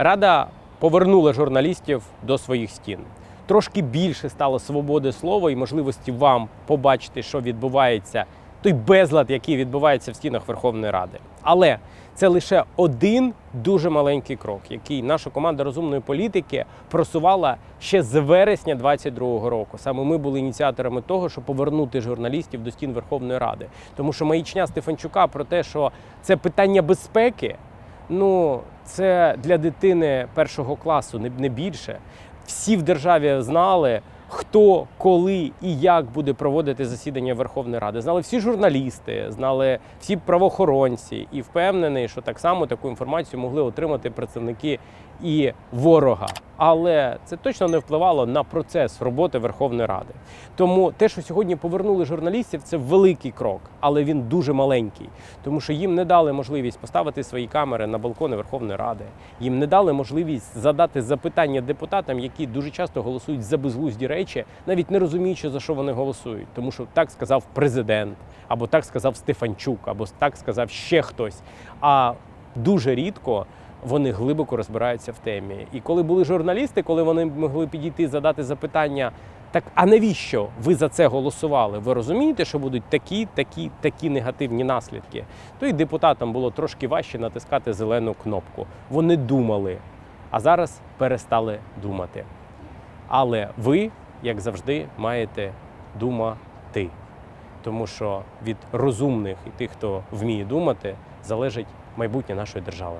Рада повернула журналістів до своїх стін. Трошки більше стало свободи слова і можливості вам побачити, що відбувається, той безлад, який відбувається в стінах Верховної Ради. Але це лише один дуже маленький крок, який наша команда розумної політики просувала ще з вересня 2022 року. Саме ми були ініціаторами того, щоб повернути журналістів до стін Верховної Ради. Тому що маячня Стефанчука про те, що це питання безпеки, ну це для дитини першого класу, не, більше. Всі в державі знали, хто, коли і як буде проводити засідання Верховної Ради. Знали всі журналісти, знали всі правоохоронці, і впевнений, що так само таку інформацію могли отримати представники і ворога. Але це точно не впливало на процес роботи Верховної Ради. Тому те, що сьогодні повернули журналістів, це великий крок, але він дуже маленький, тому що їм не дали можливість поставити свої камери на балкони Верховної Ради. Їм не дали можливість задати запитання депутатам, які дуже часто голосують за безглузді речі, навіть не розуміючи за що вони голосують, тому що так сказав президент, або так сказав Стефанчук, або так сказав ще хтось. А дуже рідко вони глибоко розбираються в темі. І коли були журналісти, коли вони могли підійти задати запитання. Так, а навіщо ви за це голосували? Ви розумієте, що будуть такі, такі, такі негативні наслідки? То і депутатам було трошки важче натискати зелену кнопку. Вони думали, а зараз перестали думати. Але ви, як завжди, маєте думати. Тому що від розумних і тих, хто вміє думати, залежить майбутнє нашої держави.